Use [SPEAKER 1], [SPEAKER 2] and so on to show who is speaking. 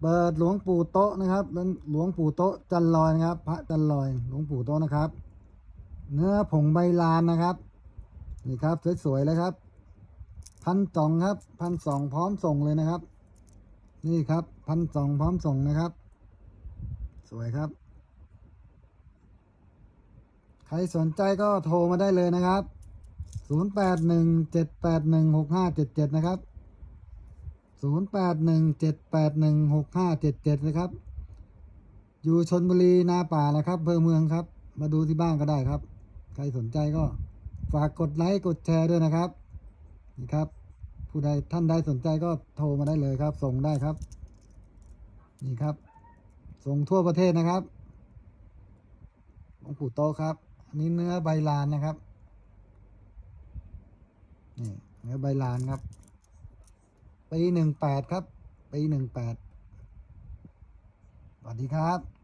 [SPEAKER 1] เปิดหลวงปู่โต๊ะนะครับหลวงปู่โต๊ะจันลอยนะครับ พระจันลอยหลวงปู่โต๊ะนะครับ เนื้อผงใบลานนะครับนี่ครับสวยๆเลยครับพันสองครับพันสองพร้อมส่งเลยนะครับ นี่ครับพันสองพร้อมส่งนะครับ สวยครับ ใครสนใจก็โทรมาได้เลยนะครับ 0817816577 นะครับ 0817816577นะครับ อยู่ชนบุรีนาป่านะครับเภอเมืองครับ มาดูที่บ้านก็ได้ครับ ใครสนใจก็ฝากกดไลค์กดแชร์ด้วยนะครับนี่ครับ ผู้ใดท่านใดสนใจก็โทรมาได้เลยครับ ส่งได้ครับ นี่ครับ ส่งทั่วประเทศนะครับหลวงปู่โตครับ อันนี้เนื้อใบลานนะครับนี่เนื้อใบลานครับ ปีหนึ่งแปดครับ ปีหนึ่งแปดสวัสดีครับ